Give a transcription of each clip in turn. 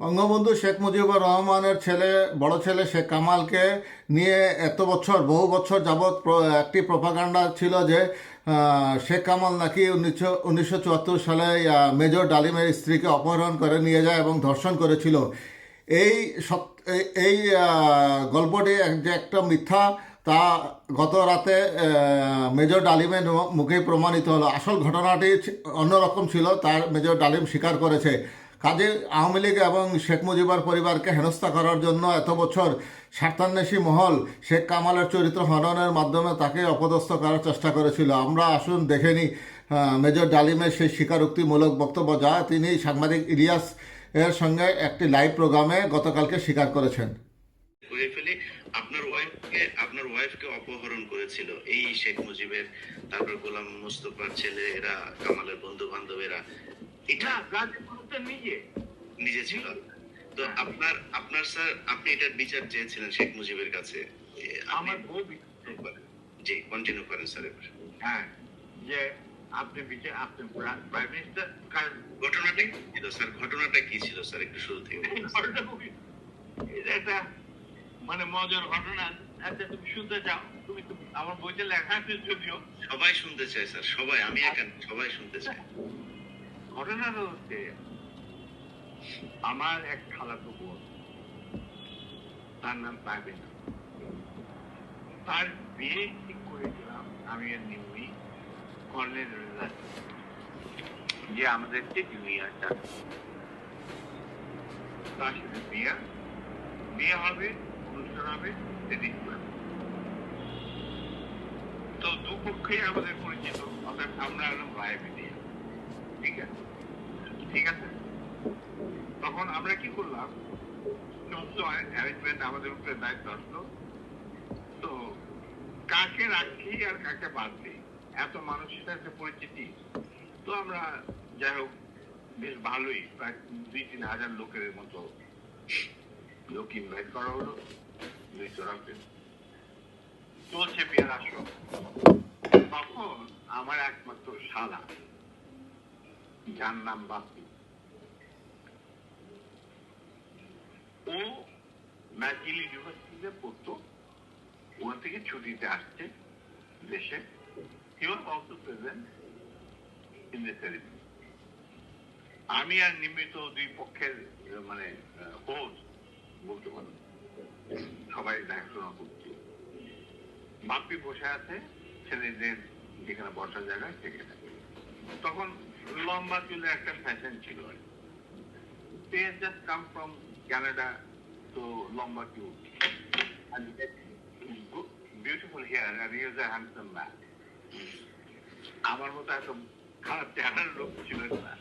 বঙ্গবন্ধু শেখ মুজিবুর রহমানের ছেলে, বড় ছেলে শেখ কামালকে নিয়ে এত বছর, বহু বছর যাবৎ একটি প্রপাগান্ডা ছিল যে শেখ কামাল নাকি উনিশশো উনিশশো সালে মেজর ডালিমের স্ত্রীকে অপহরণ করে নিয়ে যায় এবং ধর্ষণ করেছিল। এই সব, এই- গল্পটি যে একটা মিথ্যা, তা গত রাতে মেজর ডালিমের মুখে প্রমাণিত হলো। আসল ঘটনাটি অন্যরকম ছিল, তার মেজর ডালিম স্বীকার করেছে। কাজে আওয়ামী লীগ এবং শেখ মুজিবার পরিবারকে হেনস্থা করার জন্য এত বছর স্বার্থান্বেষী মহল শেখ কামালের চরিত্র হননের মাধ্যমে তাকে অপদস্থ করার চেষ্টা করেছিল। আমরা আসুন দেখে নিই মেজর ডালিমের সেই স্বীকারোক্তিমূলক বক্তব্য যা তিনি সাংবাদিক ইলিয়াস এর সঙ্গে একটি লাইভ প্রোগ্রামে গতকালকে স্বীকার করেছেন। আপনার ওয়াইফকে আপনার ওয়াইফকে অপহরণ করেছিল। এই শেখ মুজিবের, তারপর গোলাম মুস্তফার ছেলে এরা কামালের বন্ধু বান্ধবেরা এটা নিজে। নিজে ছিল। তো আপনার আপনার স্যার আপনি এটার বিচার চেয়েছিলেন শেখ মুজিবের কাছে। আমার বউ জি কন্টিনিউ করেন স্যার হ্যাঁ যে আপনি বিচার আপনি প্রাইম মিনিস্টার কারণ ঘটনাটা কি ছিল স্যার? ঘটনাটা কি ছিল স্যার একটু শুরু থেকে এটা মানে মজার ঘটনা। আচ্ছা তুমি শুনতে চাও? তুমি আমার বইতে লেখা আছে যদিও। সবাই শুনতে চায় স্যার সবাই। আমি একা সবাই শুনতে চায়। ঘটনাটা হচ্ছে, আমার এক খালাতো বোন তার নাম পাবেন তার বিয়ে ঠিক করেছিলাম আমি আর নিম্নি কর্নেল রেজাল্ট যে আমাদের যে জুনিয়রটা তার। সাথে বিয়ে বিয়ে হবে, অনুষ্ঠান হবে, সেদিন তো দুপক্ষেই আমাদের পরিচিত, অর্থাৎ আমরা রায় মিডিয়া ঠিক আছে? ঠিক আছে? তখন আমরা কি করলাম? সমস্ত অ্যারেঞ্জমেন্ট আমাদের উপরে দায়িত্ব আসলো। তো কাকে রাখি আর কাকে বাদ দিই? এত মানুষের সাথে পরিচিতি। তো আমরা যাই হোক, বেশ ভালোই, প্রায় দুই তিন হাজার লোকের মতো লোক ইনভাইট করা হলো। দুইশো রাখবেন চলছে বিয়ের আসো তখন আমার একমাত্র শালা। বাপি ও ম্যাজিল ইউনিভার্সিটিতে পড়তো, ওখান থেকে ছুটিতে আসছে দেশে। He was also present in the ceremony আমি আর নিমিত দুই পক্ষের মানে হোস্ট বলতে পারেন সবাই দেখাশোনা করছি। বাপ্পি বসে আছে, ছেলেদের যেখানে বসার জায়গা, সেখানে। তখন লম্বা চুলের একটা ফ্যাশন ছিল। Come from Canada to লম্বা চুল। And he had good- beautiful hair and he was a handsome man. আমার মতো এত খারাপ চেহারার লোক ছিল না।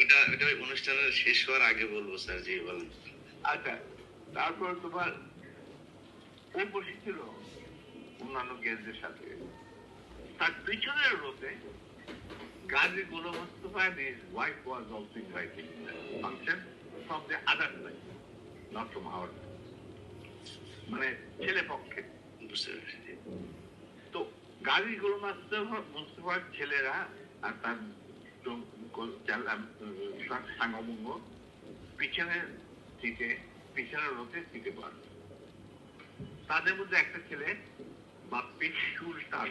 ওটা ওটা অনুষ্ঠানের শেষ হওয়ার আগে বলব স্যার জি বলেন। আচ্ছা তারপর তোমার ও বসেছিল অন্যান্য গেস্টদের সাথে। তার পিছনের রোতে and his wife was also invited. In the function from the other side, not from our মানে ছেলে পক্ষে। বুঝতে। তো গাজী গোলাম মুস্তফা মুস্তফার ছেলেরা আর তার পিছনের সিটে পিছনের রোতে সিটে পারবে তাদের মধ্যে একটা ছেলে বা চুল টান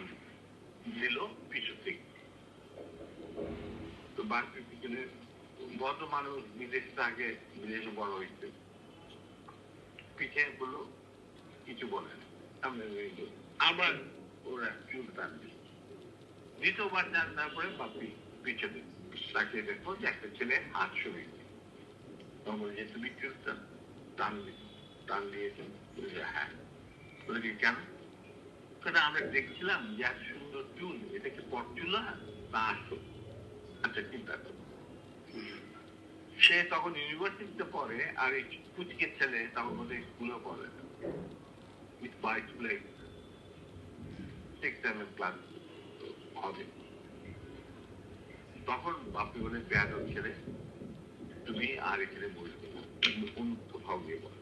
দিল পিছু থেকে। তো বিদেশ থেকে বিদেশে বড় হয়েছে বলল কিছু বলে। আবার ওরা চুল টান দিল দ্বিতীয়বার টান পরে বাপ্পি পিছনে তাকে দেখো যে একটা ছেলে হাত বলছে তুমি চুল টান টান টান দিয়েছ। বলছে, হ্যাঁ। বলে কেন? আমরা দেখছিলাম যে সুন্দর চুল এটা কি পট চুল না তা আসো আচ্ছা চিন্তা করো সে তখন ইউনিভার্সিটিতে পড়ে, আর এই ছেলে তখন বোধহয় স্কুলে পড়ে উইথ সিক্স ক্লাস হবে। তখন বাপি বলে, বেয়াদব ছেলে, তুমি আর এখানে বসবে কোথাও বলো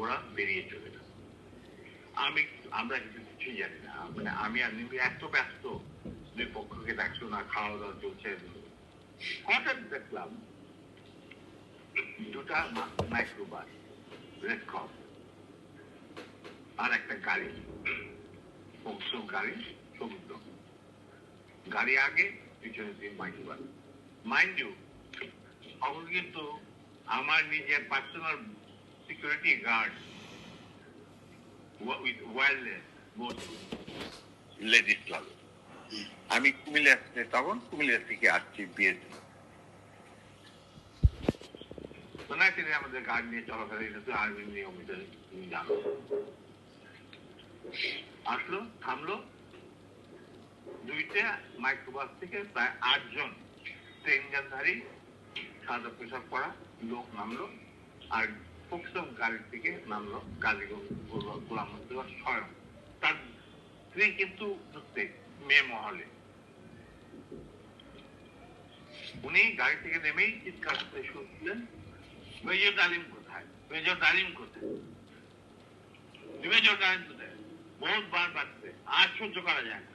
ওরা বেরিয়ে চলে আমি, আমরা কিন্তু কিছুই জানি না। মানে আমি আর এত ব্যস্ত। দুই পক্ষকে দেখছ না খাওয়া দাওয়া চলছে হঠাৎ দেখলাম দুটা মাইক্রোবাস রেড ক্রস আর একটা গাড়ি পৌঁছ গাড়ি রঙ। গাড়ি আগে পিছনে তিন মাইক্রোবাস মাইন্ড ইউ তখন কিন্তু আমার নিজের personal security guard with both ladies লাগে আমি কুমিল্লা তখন কুমিল্লা থেকে আসছি বিয়ে সোনাইতে আমাদের গাড়ি নিয়ে মাইক্রোবাস থেকে প্রায় আটজন পোশাক পরা লোক নামলো আর ফোকসম গাড়ির থেকে নামলো কালীগঞ্জ গোলাম স্বয়ং। তার স্ত্রী কিন্তু মেয়ে মহলে। উনি গাড়ি থেকে নেমেই চিৎকার করতে শুরু করলেন মেজর ডালিম কোথায়? মেজর ডালিম কোথায়? মেজর ডালিম কোথায়? বহুত বার বাড়ছে আর সহ্য করা যায় না।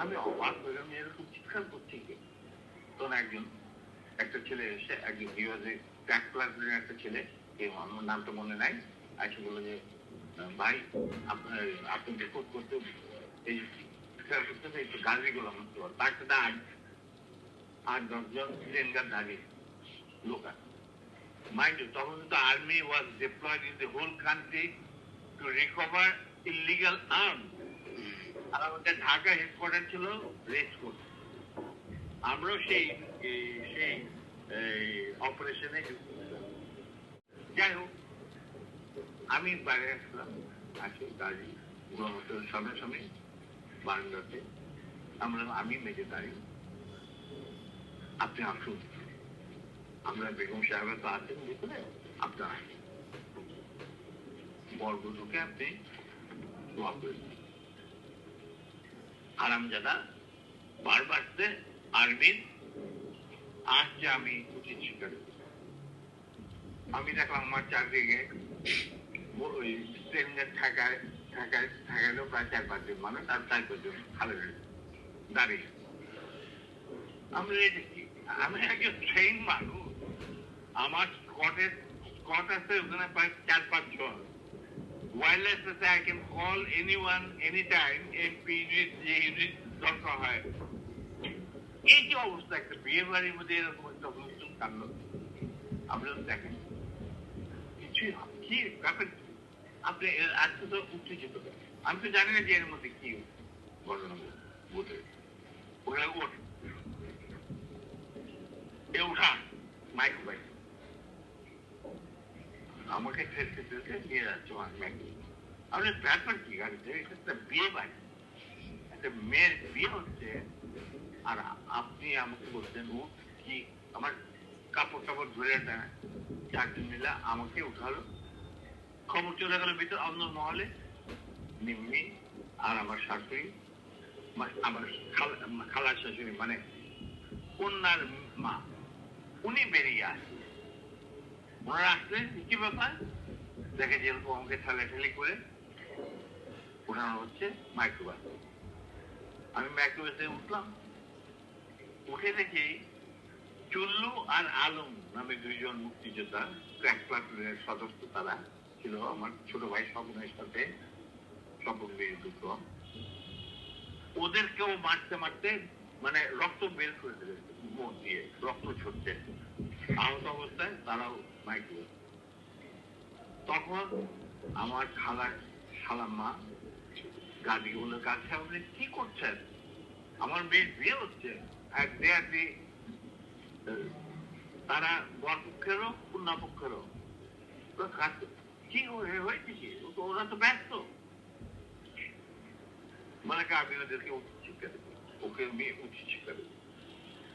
আমি অবাক হইলাম যে এরকম চিৎকার করছি তখন একজন, একটা ছেলে এসে, একজন হিওয়াজে ট্যাক ক্লাসের একটা ছেলে আমার নামটা মনে নাই এসে বলল যে, ভাই, আপনার আপনি রেকর্ড করতে এই চিৎকার করতে হবে, একটু গাড়ি গোলাম তার সাথে আট আট দশজন ট্রেনগার দাঁড়িয়ে লোক Mind তখন কিন্তু army was deployed in the whole country to recover illegal arms আর আমাদের ঢাকা হেডকোয়ার্টার ছিল রেস্ট কোর্ট আমরাও সেই সেই অপারেশনে যাই হোক আমি বাইরে আসলাম আসি গাড়ি গুণমতের সামনে সামনে বারান্দাতে আমরা আমি মেজে দাঁড়িয়ে আপনি আসুন। আমরা বেগম সাহেবের তো আছেন ভিতরে আপনার আসুন। বরগুলোকে আপনি দোয়া করে দিন। আরামজাদা বারবার আর্মির আসছে আমি উচিত স্বীকার আমি দেখলাম আমার চারদিকে ও- ওই ট্রেনের ঠেকায় ঠেকায় ঠেকাইলেও প্রায় চার পাঁচজন মানুষ আর চার পাঁচজন খালে দাঁড়িয়ে আমি এই দেখি আমি একজন ট্রেন মানুষ আমার স্কটের স্কট আছে ওখানে প্রায় চার পাঁচ জন ওয়্যারলেস আছে I can call anyone any time MP unit যে ইউনিট দরকার হয় এই যে অবস্থা একটা বিয়ে বাড়ির মধ্যে এরকম একটা হুলস্থুল কাণ্ড আপনারা দেখেন কিছুই হয়- কি ব্যাপার কি? আপনি আজকে তো উত্তেজিত আমি তো জানি না যে এর মধ্যে কি ঘটনা মাইক আমাকে নিয়ে যাচ্ছে ব্যাগ আমি ব্যাপার কি গাড়িতে একটা বিয়ে বাড়ি। একটা মেয়ের বিয়ে হচ্ছে। আর আপনি আমাকে বলছেন, ও কি আমার কাপড় টাপড় ধরে দেয় চারজন মিলে আমাকে উঠালো। খবর চলে গেল ভিতর অন্য মহলে। নিম্মি আর আমার শাশুড়ি আমার খালার শাশুড়ি মানে কন্যার মা, উনি বেরিয়ে আসে ওনারা আসলেন কি ব্যাপার? দেখে যে এরকম আমাকে ঠেলাঠেলি করে ওঠানো হচ্ছে মাইক্রোবাস আমি মাইক্রোবাসে উঠলাম। উঠে দেখি চুল্লু আর আলম নামে দুইজন মুক্তিযোদ্ধা ক্র্যাক প্লাটুনের সদস্য তারা। ছিল আমার ছোট ভাই স্বপ্নের সাথে বীর দুটো ওদেরকেও মারতে মারতে মানে রক্ত বের করে দিলে মুখ দিয়ে, রক্ত ছড়ছে আহত অবস্থায় তারাও মাইক্রো তখন আমার খালার খালাম্মা গাড়িগুলোর কাছে আপনি কি করছেন? আমার মেয়ের বিয়ে হচ্ছে। এক দেয়ার দিয়ে তারা বরপক্ষেরও কন্যা পক্ষেরও তো কাজ- কি হয়ে- হয়েছে কি? ওরা তো ব্যস্ত। মানে আমি ওদেরকে উচিত শিক্ষা দেবো? ওকে আমি উচিত শিক্ষা দেবো।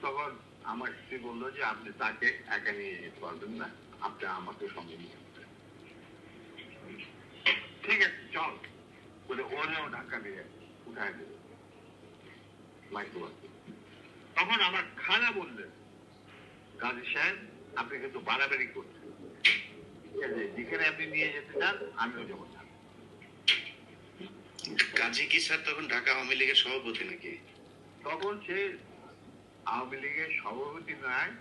তখন আমার স্ত্রী বলল যে, আপনি তাকে একা নিয়ে যেতে পারবেন না। আপনি আমাকে সঙ্গে নিয়ে। ঠিক আছে, চল। বলে ওরেও ধাক্কা দিয়ে উঠায় তখন আমার খালা বললেন, কাজী সাহেব, আপনি কিন্তু বাড়াবাড়ি করছেন। যেখানে আপনি নিয়ে যেতে চান আমিও যাব কাজী কি স্যার তখন ঢাকা আওয়ামী লীগের সভাপতি নাকি? তখন সে আওয়ামী লীগের সভাপতি নয়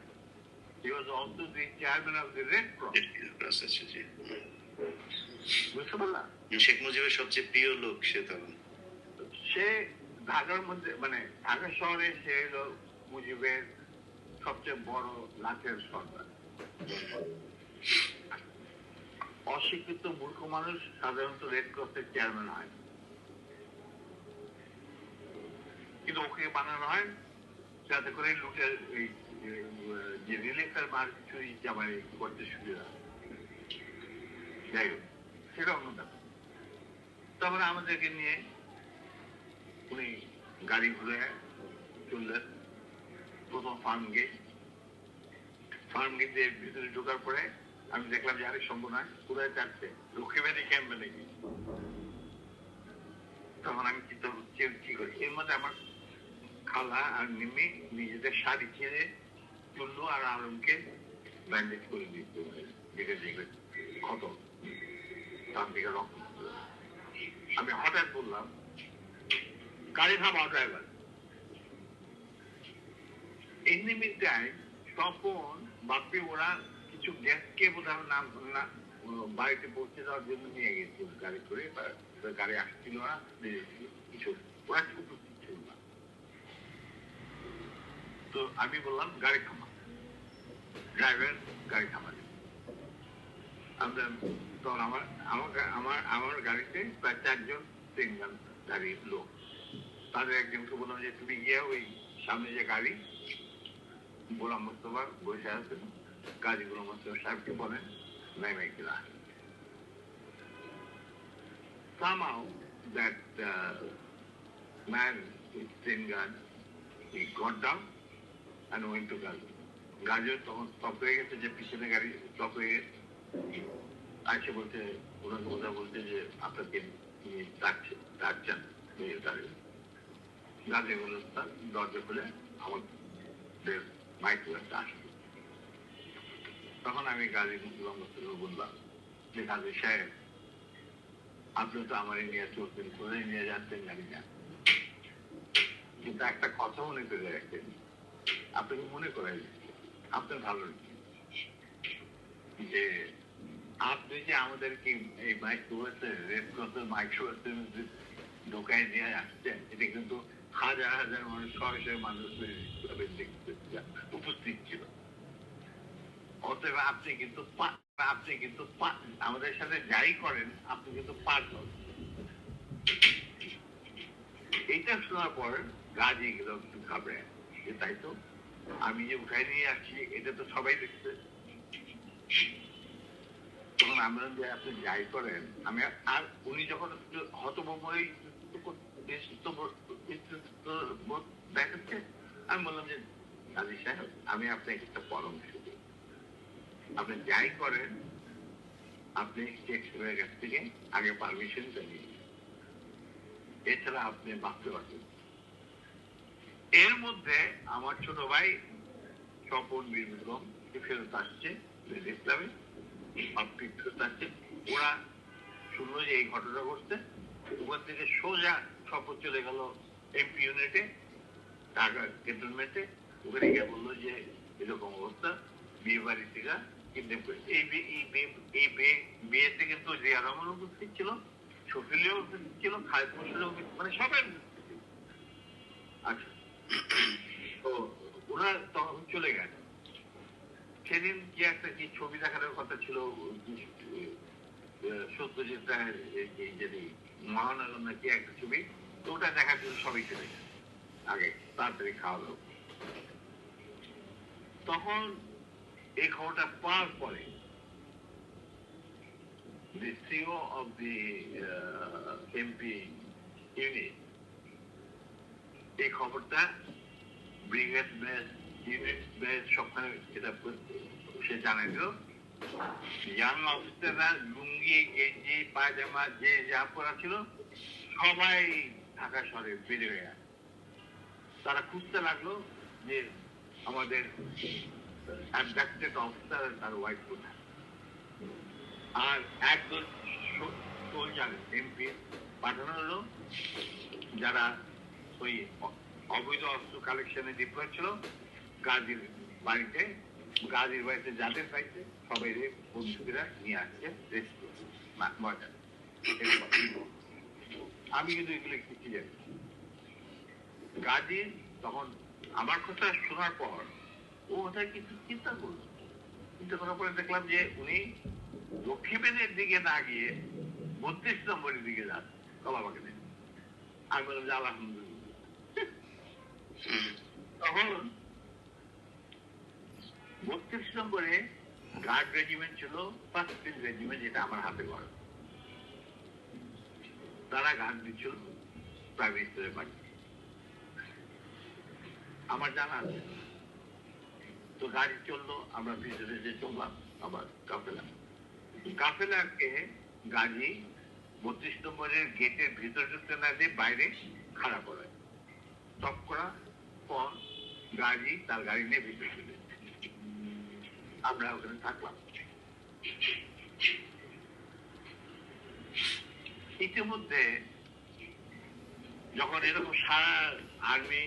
আচ্ছা। বুঝতে পারলাম? শেখ মুজিবের সবচেয়ে প্রিয় লোক সে তখন? সে ঢাকার মধ্যে মানে ঢাকা শহরে সে হলো মুজিবের সবচেয়ে বড় লাঠের সর্দার অশিক্ষিত মূর্খ মানুষ সাধারণত রেড ক্রসের চেয়ারম্যান হয়। কিন্তু ওকে বানানো হয় যাতে করে লুটের এই, যে রিলেফের মার চুরি জামাই করতে সুবিধা যাই হোক, সেটা অন্য ব্যাপার। তারপরে আমাদেরকে নিয়ে উনি গাড়ি ঘুরে চললেন প্রথম ফার্ম গেট ফার্ম গেটের ভিতরে ঢোকার পরে আমি দেখলাম যে আরে সম্ভব নয় কোথায় যাচ্ছে লক্ষ্মীবাড়ি ক্যাম্পে নাকি তখন আমি চিন্তা করছি কি করি? এর মধ্যে আমার খালা আর নিমি নিজেদের শাড়ি ছেড়ে চুল্লু আর আলমকে ব্যান্ডেজ করে দিচ্ছে দেখে দেখে ক্ষত। তার দিকে রক্ত আমি হঠাৎ বললাম গাড়ি থামাও ড্রাইভার the meantime, তখন বাপি ওরা কিছু গ্যাসকে বোধ হয় না। বাড়িতে পৌঁছে দেওয়ার জন্য নিয়ে গেছিল গাড়ি করে, বা গাড়ি আসছিল না কিছু ওরা উপস্থিত ছিল না। তো আমি বললাম, গাড়ি থামা। ড্রাইভার গাড়ি থামালে। আমরা তখন আমার গা- আমার আমার গাড়িতে প্রায় চারজন তিনজন গাড়ির লোক। তাদের একজনকে বললাম যে, তুমি গিয়ে ওই সামনে যে গাড়ি, গোলাম মোস্তফা বসে আছেন গোলাম মোস্তফা সাহেবকে বলেন নাই নাই কিলা somehow that uh, man with thin gun he got down and went. Gazi তখন স্টপ হয়ে গেছে যে পিছনে গাড়ি স্টপ হয়ে গেছে। আসে বলতে ওনাকে কথা বলতে যে আপনাকে তিনি ডাকছে ডাকছেন মেয়ে দাঁড়িয়ে গাজী গোলাম দরজা খুলে আমাদের মাইক একটা আসবে তখন আমি গাজী মুসলিম বললাম যে গাজী সাহেব, আপনি তো আমার নিয়ে চলতেন করে নিয়ে যাচ্ছেন জানি না। কিন্তু একটা কথা মনে করে রাখেন আপনাকে মনে করাই আপনার ভালো যে আপনি যে আমাদেরকে এই মাইক শুয়েছে রেড ক্রসের মাইক শুয়েছে ঢোকায় নিয়ে আসছেন, এটা কিন্তু হাজার হাজার মানুষ শয়ে মানুষ উপস্থিত ছিল। অতএব আপনি কিন্তু আপনি কিন্তু আমাদের সাথে যাই করেন, আপনি কিন্তু পার হন। এইটা শোনার পর গাজী গেল একটু ঘাবড়ে। যে তাই তো, আমি যে উঠাই নিয়ে আসছি, এটা তো সবাই দেখছে। তখন আমরা যে আপনি যাই করেন, আমি আর উনি যখন হয়ে দেখাচ্ছে, আমি বললাম যে, গাজী সাহেব, আমি আপনাকে একটা পরামর্শ দিই। আপনি যাই করেন, আপনি শেক্সপিয়ারের কাছ থেকে আগে পারমিশন চাইয়ে এছাড়া আপনি বাঁচতে পারবেন। এর মধ্যে আমার ছোট ভাই স্বপন বীর বিক্রম ফেরত আসছে পাবলিক ফেরত আসছে, ওরা শুনলো যে এই ঘটনা ঘটছে, ওখান থেকে সোজা শপথ চলে গেল এমপি ইউনিটে ঢাকা ক্যান্টনমেন্টে ওখানে গিয়ে বলল যে এরকম অবস্থা, বিয়ে বাড়ি থেকে এই এই বিয়েতে কিন্তু জিয়া রহমান উপস্থিত ছিল শফিলিও উপস্থিত ছিল খালেদ মোর্শেদও মানে সবাই আচ্ছা। তো ওরা তখন চলে গেছে সেদিন কি একটা কি ছবি দেখানোর কথা ছিল সত্যজিৎ রায়ের যদি মহানগর না কি একটা ছবি, তো ওটা দেখার জন্য সবাই চলে গেছে আগে তাড়াতাড়ি খাওয়া দাওয়া তখন এই খবরটা পাওয়ার পরে the CEO of the uh, MP unit এই খবরটা ব্রিগেড বেস ইউনিট বেস সবখানে এটা সে জানাই দিল ইয়াং অফিসাররা লুঙ্গি গেঞ্জি পায়জামা যে যা পরা ছিল সবাই ঢাকা শহরে বেড়ে গেছে। তারা খুঁজতে লাগল যে আমাদের অফিসার তার ওয়াইফ কোথায় আর একজন সোলজার এমপি পাঠানো হলো যারা ওই অবৈধ অস্ত্র কালেকশনে ছিল গাজীর বাড়িতে গাজীর বাড়িতে যাদের পাইছে সবাই বন্ধুরা নিয়ে আসছে রেস্কিউ আমি কিন্তু এগুলো কিছু জানি। গাজী তখন আমার কথা শোনার পর ও ওটাই কিছু চিন্তা করল। চিন্তা করার পরে দেখলাম যে উনি দক্ষিণের দিকে না গিয়ে বত্রিশ নম্বরের দিকে যান। কলাবাগানে আমি বললাম যে আলহামদুলিল্লাহ। তখন বত্রিশ নম্বরে গার্ড রেজিমেন্ট ছিল ফার্স্ট রেজিমেন্ট যেটা আমার হাতে ঘর তারা গার্ড দিচ্ছিল প্রাইভেট স্তরে বাড়ি আমার জানা আছে। তো গাড়ি চলল আমরা ভিতরে যে চললাম, আবার কাফেলা। কাফেলাকে গাড়ি বত্রিশ নম্বরের গেটের ভিতর ঢুকতে না দিয়ে বাইরে খাড়া করে। স্টপ করা পর গাড়ি তার গাড়ি নিয়ে ভিতরে চলে আমরা ওখানে থাকলাম। ইতিমধ্যে যখন এরকম সারা আর্মি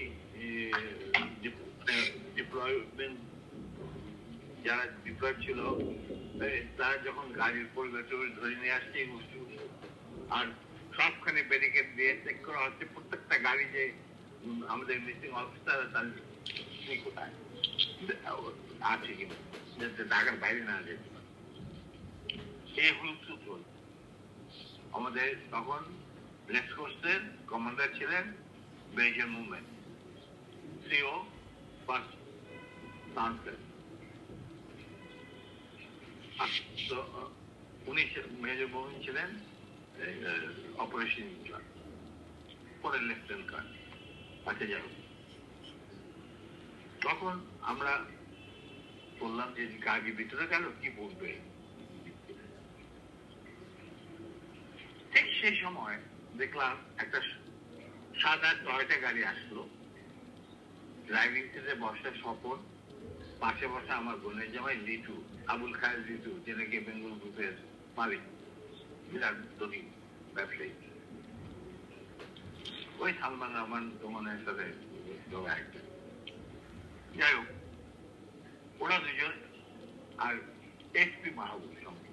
ডিপ্লয়মেন্ট যারা ডিপ্লয় ছিল তারা যখন গাড়ির পরিবেশ ধরে নিয়ে আসছে বস্তুগুলো, আর সবখানে ব্যারিকেড দিয়ে চেক করা হচ্ছে প্রত্যেকটা গাড়ি যে আমাদের মিসিং অফিসার তার কোথায়? আছে কিনা যাতে ঢাকার বাইরে না যেতে পারে। এই হুলস্থুল চলছে আমাদের তখন রেড কোস্টের কমান্ডার ছিলেন Belgian movement CO first sunset উনি মেজর মোহন ছিলেন অপারেশন ইনচার্জ পরে লেফটেন্যান্ট কার্ড আচ্ছা যাই তখন আমরা বললাম যে গাড়ি ভিতরে গেল? কি বলবে? ঠিক সেই সময় দেখলাম একটা সাদা টয়টা গাড়ি আসলো। ড্রাইভিং সিটে বসে স্বপন, পাশে বসে আমার বোনের জামাই, লিটু। আবুল খায়ের লিটু যে নাকি বেঙ্গল গ্রুপের মালিক, বিরাট ধনী ব্যবসায়ী। ওই সালমান রহমান তোমানের সাথে যাই হোক, ওরা দুজন আর এসপি মাহবুব সঙ্গে।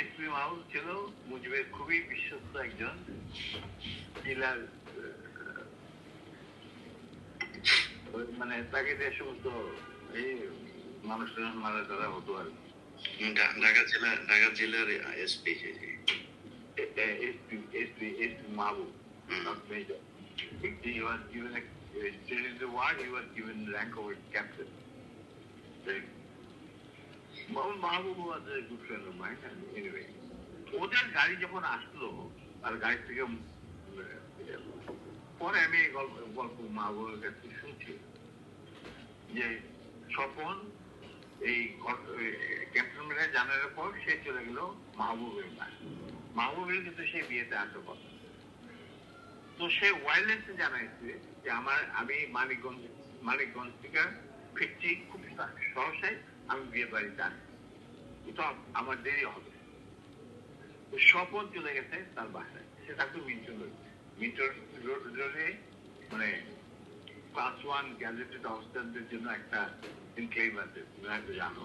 এসপি মাহবুব ছিল মুজিবের খুবই বিশ্বস্ত একজন জেলার মানে তাকে যে সমস্ত এই মানুষের মারা তারা হতো আর ঢাকা জেলা ঢাকা জেলার SP SP SP SP Mahbub. He was given a, uh, during the war, he was given rank of captain. Good. Was a good friend of mine, and anyway. ওদের গাড়ি যখন আসলো আর গাড়ি থেকে পরে আমি গল্প গল্প মাহবুবের কাছ শুনছি যে স্বপন এই ক্যাপ্টেনরা জানার পর সে চলে গেল মাহবুবের বাড়ি। মাহবুবের কিন্তু সেই বিয়েতে আসার কথা তো সে ওয়াইল্ডলেসে জানাইছে যে আমার, আমি মানিকগঞ্জ মানিকগঞ্জ থেকে ফিরছি, খুব সহসাই আমি বিয়ে বাড়িতে আসছি তো আমার দেরি হবে। স্বপন চলে গেছে তার বাসায়। সে তাকে মিন্টু মিন্টুর রোডে মানে ওয়ান গ্যাজেটেড অফিসারদের জন্য একটা ইনক্লেম আছে তুমি জানো